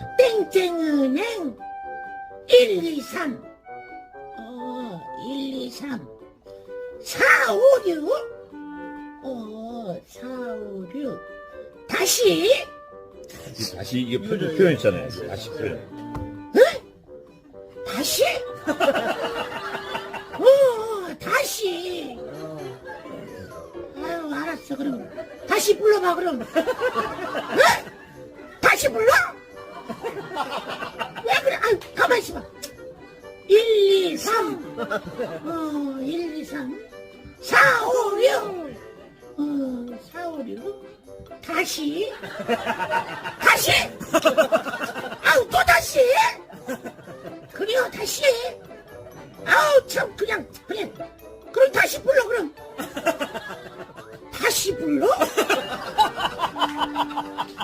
어, 땡땡은행 1, 2, 3 어, 1, 2, 3 4, 5, 6 어, 4, 5, 6 다시. 다시 이게 표현 표현 있잖아요. 다시 표현. 다시? 어, 다시. 아유 알았어 그럼. 다시 불러봐 그럼. 어? 다시 불러 왜 그래? 아유 가만히 있어봐. 1, 2, 3 어, 1, 2, 3 4, 5, 6 어, 4, 5, 6 다시. 다시? 아우 또 다시? 그래요 다시? 아우 참 그냥 그냥. 그럼 다시 불러 그럼. 다시 불러